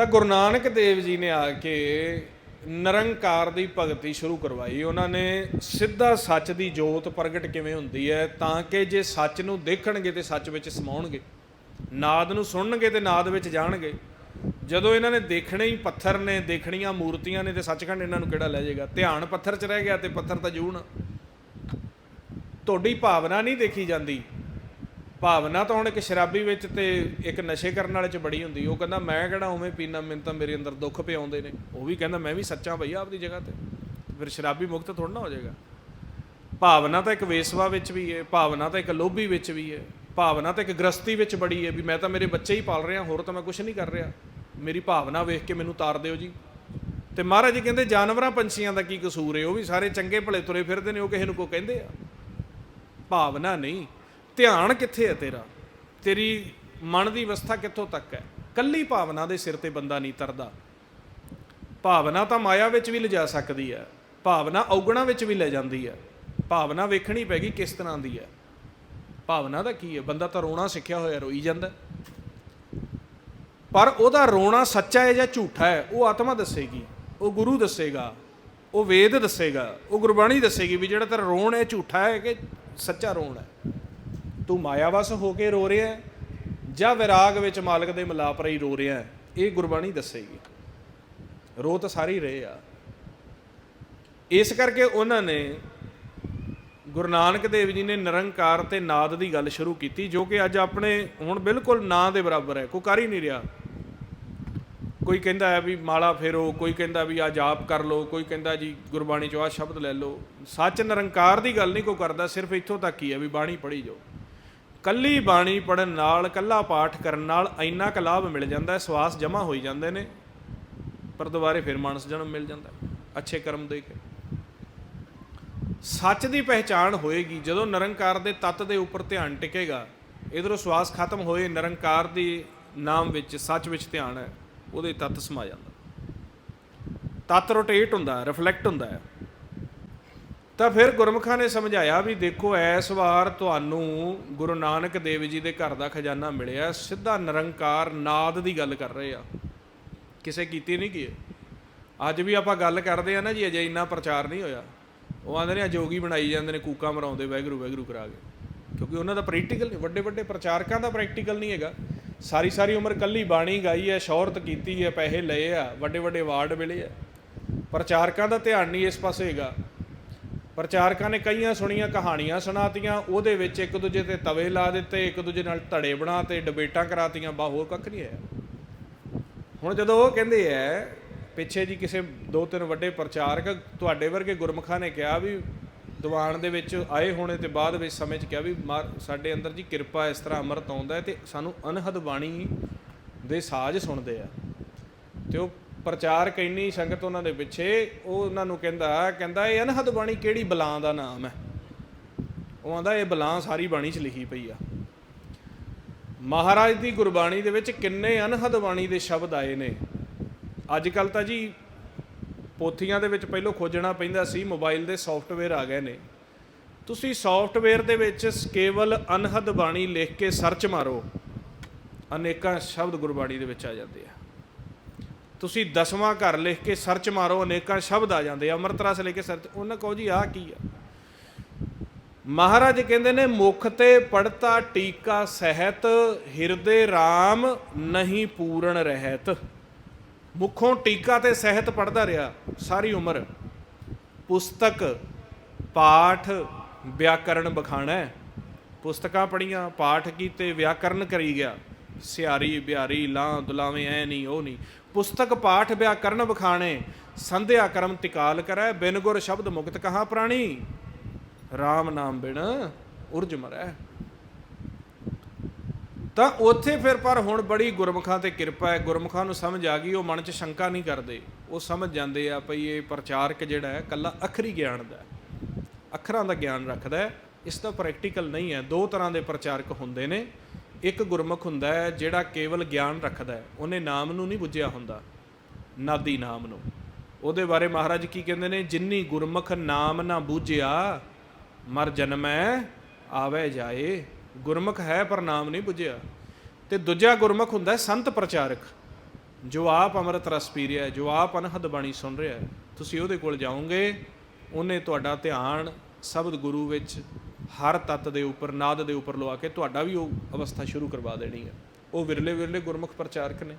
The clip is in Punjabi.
ਤਾਂ ਗੁਰੂ ਨਾਨਕ ਦੇਵ ਜੀ ਨੇ ਆ ਕੇ ਨਿਰੰਕਾਰ ਦੀ ਭਗਤੀ ਸ਼ੁਰੂ ਕਰਵਾਈ। ਉਹਨਾਂ ਨੇ ਸਿੱਧਾ ਸੱਚ ਦੀ ਜੋਤ ਪ੍ਰਗਟ ਕਿਵੇਂ ਹੁੰਦੀ ਹੈ, ਤਾਂ ਕਿ ਜੇ ਸੱਚ ਨੂੰ ਦੇਖਣਗੇ ਤੇ ਸੱਚ ਵਿੱਚ ਸਮਾਉਣਗੇ, ਨਾਦ ਨੂੰ ਸੁਣਨਗੇ ਤੇ ਨਾਦ ਵਿੱਚ ਜਾਣਗੇ। ਜਦੋਂ ਇਹਨਾਂ ਨੇ ਦੇਖਣੇ ਹੀ ਪੱਥਰ ਨੇ, ਦੇਖਣੀਆਂ ਮੂਰਤੀਆਂ ਨੇ ਤੇ ਸੱਚਖੰਡ ਇਹਨਾਂ ਨੂੰ ਕਿਹੜਾ ਲੈ ਜਾਏਗਾ? ਧਿਆਨ ਪੱਥਰ 'ਚ ਰਹਿ ਗਿਆ ਤੇ ਪੱਥਰ ਤਾਂ ਜੂਣ। ਤੁਹਾਡੀ ਭਾਵਨਾ ਨਹੀਂ ਦੇਖੀ ਜਾਂਦੀ। ਭਾਵਨਾ ਤਾਂ ਹੁਣ ਇੱਕ ਸ਼ਰਾਬੀ ਵਿੱਚ ਤੇ ਇੱਕ ਨਸ਼ੇ ਕਰਨ ਵਾਲੇ 'ਚ ਬੜੀ ਹੁੰਦੀ, ਉਹ ਕਹਿੰਦਾ ਮੈਂ ਕਿਹੜਾ ਉਵੇਂ ਪੀਣਾ ਮੈਨੂੰ ਤਾਂ ਮੇਰੇ ਅੰਦਰ ਦੁੱਖ ਪਿਆਉਂਦੇ ਨੇ। ਉਹ ਵੀ ਕਹਿੰਦਾ ਮੈਂ ਵੀ ਸੱਚਾ ਭਈਆ ਆਪਦੀ ਜਗ੍ਹਾ ਤੇ। ਫਿਰ ਸ਼ਰਾਬੀ ਮੁਕਤ ਥੋੜਾ ਨਾ ਹੋ ਜਾਏਗਾ। ਭਾਵਨਾ ਤਾਂ ਇੱਕ ਵੇਸਵਾ ਵਿੱਚ ਵੀ ਹੈ ਭਾਵਨਾ ਤਾਂ ਇੱਕ ਲੋਭੀ ਵਿੱਚ ਵੀ ਹੈ ਭਾਵਨਾ ਤਾਂ ਇੱਕ ਗ੍ਰਸਤੀ ਵਿੱਚ ਬੜੀ ਹੈ ਵੀ ਮੈਂ ਤਾਂ ਮੇਰੇ ਬੱਚੇ ਹੀ ਪਾਲ ਰਿਹਾ, ਹੋਰ ਤਾਂ ਮੈਂ ਕੁਝ ਨਹੀਂ ਕਰ ਰਿਹਾ। ਮੇਰੀ ਭਾਵਨਾ ਵੇਖ ਕੇ ਮੈਨੂੰ ਤਾਰ ਦਿਓ ਜੀ। ਤੇ ਮਹਾਰਾਜ ਜੀ ਕਹਿੰਦੇ ਜਾਨਵਰਾਂ ਪੰਛੀਆਂ ਦਾ ਕੀ ਕਸੂਰ ਹੈ ਉਹ ਵੀ ਸਾਰੇ ਚੰਗੇ ਭਲੇ ਤੁਰੇ ਫਿਰਦੇ ਨੇ, ਉਹ ਕਿਸੇ ਨੂੰ ਕੋ ਕਹਿੰਦੇ ਆ। ਭਾਵਨਾ ਨਹੀਂ। ਧਿਆਨ ਕਿੱਥੇ ਹੈ ਤੇਰਾ? ਤੇਰੀ ਮਨ ਦੀ ਅਵਸਥਾ ਕਿੱਥੋਂ ਤੱਕ ਹੈ? ਕੱਲੀ ਭਾਵਨਾ ਦੇ ਸਿਰ ਤੇ ਬੰਦਾ ਨਹੀਂ ਤਰਦਾ। ਭਾਵਨਾ ਤਾਂ ਮਾਇਆ ਵਿੱਚ ਵੀ ਲਿਜਾ ਸਕਦੀ ਹੈ। ਭਾਵਨਾ ਔਗਣਾ ਵਿੱਚ ਵੀ ਲੈ ਜਾਂਦੀ ਹੈ। ਭਾਵਨਾ ਵੇਖਣੀ ਪੈਗੀ ਕਿਸ ਤਰ੍ਹਾਂ ਦੀ ਹੈ? ਭਾਵਨਾ ਦਾ ਕੀ ਹੈ? ਬੰਦਾ ਤਾਂ ਰੋਣਾ ਸਿੱਖਿਆ ਹੋਇਆ, ਰੋਈ ਜਾਂਦਾ ਪਰ ਉਹਦਾ ਰੋਣਾ ਸੱਚਾ ਹੈ ਜਾਂ ਝੂਠਾ ਹੈ, ਉਹ ਆਤਮਾ ਦੱਸੇਗੀ। ਉਹ ਗੁਰੂ ਦੱਸੇਗਾ। ਉਹ ਵੇਦ ਦੱਸੇਗਾ। ਉਹ ਗੁਰਬਾਣੀ ਦੱਸੇਗੀ ਵੀ ਜਿਹੜਾ ਤੇਰਾ ਰੋਣ ਹੈ, ਝੂਠਾ ਹੈ ਕਿ ਸੱਚਾ ਰੋਣ ਹੈ। ਤੂੰ ਮਾਇਆਵਸ ਹੋ ਕੇ ਰੋ ਰਿਹਾ ਹੈ ਜਾਂ ਵਿਰਾਗ ਵਿੱਚ ਮਾਲਕ ਦੇ ਮਿਲਾਪ ਰਹੀ ਰੋ ਰਿਹਾ ਹੈ? ਇਹ ਗੁਰਬਾਣੀ ਦੱਸੇਗੀ। ਰੋ ਤਾਂ ਸਾਰੇ ਹੀ ਰਹੇ ਆ। ਇਸ ਕਰਕੇ ਉਹਨਾਂ ਨੇ ਗੁਰੂ ਨਾਨਕ ਦੇਵ ਜੀ ਨੇ ਨਿਰੰਕਾਰ ਤੇ ਨਾਦ ਦੀ ਗੱਲ ਸ਼ੁਰੂ ਕੀਤੀ, ਜੋ ਕਿ ਅੱਜ ਆਪਣੇ ਹੁਣ ਬਿਲਕੁਲ ਨਾਂ ਦੇ ਬਰਾਬਰ ਹੈ। ਕੋਈ ਕਰ ਹੀ ਨਹੀਂ ਰਿਹਾ। ਕੋਈ ਕਹਿੰਦਾ ਹੈ ਵੀ ਮਾਲਾ ਫੇਰੋ, ਕੋਈ ਕਹਿੰਦਾ ਵੀ ਆ ਜਾਪ ਕਰ ਲਓ, ਕੋਈ ਕਹਿੰਦਾ ਜੀ ਗੁਰਬਾਣੀ ਚੋਂ ਆ ਸ਼ਬਦ ਲੈ ਲਓ। ਸੱਚ ਨਿਰੰਕਾਰ ਦੀ ਗੱਲ ਨਹੀਂ ਕੋਈ ਕਰਦਾ, ਸਿਰਫ ਇੱਥੋਂ ਤੱਕ ਹੀ ਹੈ ਵੀ ਬਾਣੀ ਪੜ੍ਹੀ ਜਾਓ। ਕੱਲੀ ਬਾਣੀ ਪੜਨ ਨਾਲ, ਕੱਲਾ ਪਾਠ ਕਰਨ ਨਾਲ ਇੰਨਾ ਕੁ ਲਾਭ ਮਿਲ ਜਾਂਦਾ ਹੈ, ਸਵਾਸ ਜਮਾ ਹੋਈ ਜਾਂਦੇ ਨੇ, ਪਰ ਦੁਬਾਰੇ ਫਿਰ ਮਾਨਸ ਜਨਮ ਮਿਲ ਜਾਂਦਾ ਅੱਛੇ ਕਰਮ ਦੇ ਕੇ। ਸੱਚ ਦੀ ਪਹਿਚਾਣ ਹੋਏਗੀ, ਜਦੋਂ ਨਿਰੰਕਾਰ ਦੇ ਤੱਤ ਦੇ ਉੱਪਰ ਧਿਆਨ ਟਿਕੇਗਾ, ਇਧਰੋਂ ਸਵਾਸ ਖਤਮ ਹੋਏ, ਨਿਰੰਕਾਰ ਦੀ ਨਾਮ ਵਿੱਚ, ਸੱਚ ਵਿੱਚ ਧਿਆਨ ਹੈ, ਉਹਦੇ ਤੱਤ ਸਮਾ ਜਾਂਦਾ। ਤੱਤ ਰੋਟੇਟ ਹੁੰਦਾ ਰਿਫਲੈਕਟ ਹੁੰਦਾ ਹੈ। ਤਾਂ ਫਿਰ ਗੁਰਮੁਖਾਂ ਨੇ ਸਮਝਾਇਆ ਵੀ ਦੇਖੋ, ਐਸ ਵਾਰ ਤੁਹਾਨੂੰ ਗੁਰੂ ਨਾਨਕ ਦੇਵ ਜੀ ਦੇ ਘਰ ਦਾ ਖਜ਼ਾਨਾ ਮਿਲਿਆ, ਸਿੱਧਾ ਨਿਰੰਕਾਰ ਨਾਦ ਦੀ ਗੱਲ ਕਰ ਰਹੇ ਆ। ਕਿਸੇ ਕੀਤੀ ਨਹੀਂ ਕੀ ਅੱਜ ਵੀ ਆਪਾਂ ਗੱਲ ਕਰਦੇ ਆ ਨਾ ਜੀ, ਅਜੇ ਇੰਨਾ ਪ੍ਰਚਾਰ ਨਹੀਂ ਹੋਇਆ। ਉਹ ਆਂਦੇ ਨੇ ਜੋਗੀ ਬਣਾਈ ਜਾਂਦੇ ਨੇ, ਕੂਕਾ ਮਰਾਉਂਦੇ ਵੈਗਰੂ ਵੈਗਰੂ ਕਰਾ ਕੇ। ਕਿਉਂਕਿ ਉਹਨਾਂ ਦਾ ਪ੍ਰੈਕਟੀਕਲ ਨਹੀਂ, ਵੱਡੇ ਵੱਡੇ ਪ੍ਰਚਾਰਕਾਂ ਦਾ ਪ੍ਰੈਕਟੀਕਲ ਨਹੀਂ ਹੈਗਾ। ਸਾਰੀ ਸਾਰੀ ਉਮਰ ਕੱਲੀ ਬਾਣੀ ਗਾਈ ਹੈ, ਸ਼ੌਹਰਤ ਕੀਤੀ ਹੈ, ਪੈਸੇ ਲਏ ਆ, ਵੱਡੇ ਵੱਡੇ ਅਵਾਰਡ ਮਿਲੇ ਆ। ਪ੍ਰਚਾਰਕਾਂ ਦਾ ਧਿਆਨ ਨਹੀਂ ਇਸ ਪਾਸੇ ਹੈਗਾ। ਪ੍ਰਚਾਰਕਾਂ ਨੇ ਕਈਆਂ ਸੁਣੀਆਂ ਕਹਾਣੀਆਂ ਸੁਣਾਤੀਆਂ, ਉਹਦੇ ਵਿੱਚ ਇੱਕ ਦੂਜੇ ਤੇ ਤਵੇ ਲਾ ਦਿੱਤੇ, ਇੱਕ ਦੂਜੇ ਨਾਲ ਧੜੇ ਬਣਾ ਤੇ ਡਿਬੇਟਾਂ ਕਰਾਤੀਆਂ, ਬਾ ਹੋਰ ਕੱਖ ਨਹੀਂ ਹੈ। ਹੁਣ ਜਦੋਂ ਉਹ ਕਹਿੰਦੇ ਐ, ਪਿੱਛੇ ਜੀ ਕਿਸੇ ਦੋ ਤਿੰਨ ਵੱਡੇ ਪ੍ਰਚਾਰਕ ਤੁਹਾਡੇ ਵਰਗੇ ਗੁਰਮਖਾਂ ਨੇ ਕਿਹਾ ਵੀ ਦੀਵਾਨ ਦੇ ਵਿੱਚ ਆਏ ਹੋਣੇ ਤੇ ਬਾਅਦ ਵਿੱਚ ਸਮੇਂ 'ਚ ਕਿਹਾ ਵੀ ਮਾਰ- ਸਾਡੇ ਅੰਦਰ ਜੀ ਕਿਰਪਾ ਇਸ ਤਰ੍ਹਾਂ ਅੰਮ੍ਰਿਤ ਆਉਂਦਾ ਹੈ ਤੇ ਸਾਨੂੰ ਅਨਹਦ ਬਾਣੀ ਦੇ ਸਾਜ਼ ਸੁਣਦੇ ਆ। ਤੇ ਉਹ ਪ੍ਰਚਾਰਕ ਇੰਨੀ ਸੰਗਤ ਉਹਨਾਂ ਦੇ ਪਿੱਛੇ, ਉਹ ਉਹਨਾਂ ਨੂੰ ਕਹਿੰਦਾ ਕਹਿੰਦਾ ਇਹ ਅਨਹਦ ਬਾਣੀ ਕਿਹੜੀ ਬਲਾਂ ਦਾ ਨਾਮ ਹੈ? ਉਹ ਆਂਦਾ, ਇਹ ਬਲਾਂ ਸਾਰੀ ਬਾਣੀ 'ਚ ਲਿਖੀ ਪਈ ਆ। ਮਹਾਰਾਜ ਦੀ ਗੁਰਬਾਣੀ ਦੇ ਵਿੱਚ ਕਿੰਨੇ ਅਨਹਦ ਬਾਣੀ ਦੇ ਸ਼ਬਦ ਆਏ ਨੇ। ਅੱਜ ਕੱਲ ਤਾਂ ਜੀ ਪੋਥੀਆਂ ਦੇ ਵਿੱਚ ਪਹਿਲਾਂ ਖੋਜਣਾ ਪੈਂਦਾ ਸੀ, ਮੋਬਾਈਲ ਦੇ ਸੌਫਟਵੇਅਰ ਆ ਗਏ ਨੇ। ਤੁਸੀਂ ਸੌਫਟਵੇਅਰ ਦੇ ਵਿੱਚ ਕੇਵਲ ਅਨਹਦ ਬਾਣੀ ਲਿਖ ਕੇ ਸਰਚ ਮਾਰੋ, ਅਨੇਕਾਂ ਸ਼ਬਦ ਗੁਰਬਾਣੀ ਦੇ ਵਿੱਚ ਆ ਜਾਂਦੇ ਆ। ਤੁਸੀਂ ਦਸਵਾਂ ਘਰ ਲਿਖ ਕੇ ਸਰਚ ਮਾਰੋ, ਅਨੇਕਾਂ ਸ਼ਬਦ ਆ ਜਾਂਦੇ ਆ। ਅੰਮ੍ਰਿਤ ਰਸ ਲੈ ਕੇ ਸਰਚ ਉਹਨਾਂ ਕਹੋ ਜੀ, ਆਹ ਕੀ ਆ? ਮਹਾਰਾਜ ਕਹਿੰਦੇ ਨੇ, ਮੁਖ ਤੇ ਪੜਤਾ ਟੀਕਾ ਸਹਿਤ, ਹਿਰਦੇ RAM ਨਹੀਂ ਪੂਰਨ ਰਹਿਤ। ਮੁਖੋਂ ਟੀਕਾ ਤੇ ਸਹਿਤ ਪੜਦਾ ਰਿਹਾ, ਸਾਰੀ ਉਮਰ। ਪੁਸਤਕ, ਪਾਠ ਵਿਆਕਰਣ ਬਖਾਣਾ ਪੁਸਤਕਾਂ ਪੜੀਆਂ ਪਾਠ ਕੀਤੇ ਵਿਆਕਰਣ ਕਰੀ ਗਿਆ। ਸਿਆਰੀ ਬਿਆਰੀ ਲਾਂ ਦੁਲਾਵੇਂ ਐ ਨਹੀਂ, ਉਹ ਨਹੀਂ। ਪੁਸਤਕ ਪਾਠ ਵਿਆਕਰਣ ਬਖਾਣੇ ਸੰਧਿਆ ਕਰਮ ਤਿਕਾਲ ਕਰੈ, ਬਿਨ ਗੁਰ ਸ਼ਬਦ ਮੁਕਤ ਕਹਾ ਪ੍ਰਾਣੀ। RAM ਨਾਮ ਬਿਨ ਉਰਜ ਮਰੈ। ਤਾਂ ਉੱਥੇ ਫਿਰ ਪਰ ਹੁਣ ਬੜੀ ਗੁਰਮੁਖਾਂ ਤੇ ਕਿਰਪਾ ਹੈ। ਗੁਰਮੁਖਾਂ ਨੂੰ ਸਮਝ ਆ ਗਈ, ਉਹ ਮਨ 'ਚ ਸ਼ੰਕਾ ਨਹੀਂ ਕਰਦੇ। ਉਹ ਸਮਝ ਜਾਂਦੇ ਆ ਭਈ ਇਹ ਪ੍ਰਚਾਰਕ ਜਿਹੜਾ ਹੈ ਕੱਲਾ ਅਖਰੀ ਗਿਆਨ ਦਾ ਅੱਖਰਾਂ ਦਾ ਗਿਆਨ ਰੱਖਦਾ ਇਸ ਦਾ ਪ੍ਰੈਕਟੀਕਲ ਨਹੀਂ ਹੈ। ਦੋ ਤਰ੍ਹਾਂ ਦੇ ਪ੍ਰਚਾਰਕ ਹੁੰਦੇ ਨੇ। ਇੱਕ ਗੁਰਮੁਖ ਹੁੰਦਾ ਹੈ ਜਿਹੜਾ ਕੇਵਲ ਗਿਆਨ ਰੱਖਦਾ ਹੈ। ਉਹਨੇ ਨਾਮ ਨੂੰ ਨਹੀਂ ਬੁੱਝਿਆ ਹੁੰਦਾ, ਨਾਦੀ ਨਾਮ ਨੂੰ। ਉਹਦੇ ਬਾਰੇ ਮਹਾਰਾਜ ਕੀ ਕਹਿੰਦੇ ਨੇ? ਜਿੰਨੀ ਗੁਰਮੁਖ ਨਾਮ ਨਾ ਬੂਝਿਆ, ਮਰ ਜਨਮੈ, ਆਵੇ ਜਾਏ। ਗੁਰਮੁਖ ਹੈ ਪਰ ਨਾਮ ਨਹੀਂ ਬੁੱਝਿਆ। ਤੇ ਦੂਜਾ ਗੁਰਮੁਖ ਹੁੰਦਾ ਸੰਤ ਪ੍ਰਚਾਰਕ। ਜੋ ਆਪ ਅੰਮ੍ਰਿਤ ਰਸ ਪੀ ਰਿਹਾ ਹੈ, ਜੋ ਆਪ ਅਨਹਦ ਬਾਣੀ ਸੁਣ ਰਿਹਾ ਹੈ। ਤੁਸੀਂ ਉਹਦੇ ਕੋਲ ਜਾਓਗੇ, ਉਹਨੇ ਤੁਹਾਡਾ ਧਿਆਨ ਸ਼ਬਦ ਗੁਰੂ ਵਿੱਚ ਹਰ ਤੱਤ ਦੇ ਉੱਪਰ, ਨਾਦ ਦੇ ਉੱਪਰ ਲਵਾ ਕੇ ਤੁਹਾਡਾ ਵੀ ਉਹ ਅਵਸਥਾ ਸ਼ੁਰੂ ਕਰਵਾ ਦੇਣੀ ਹੈ। ਉਹ ਵਿਰਲੇ ਵਿਰਲੇ ਗੁਰਮੁਖ ਪ੍ਰਚਾਰਕ ਨੇ।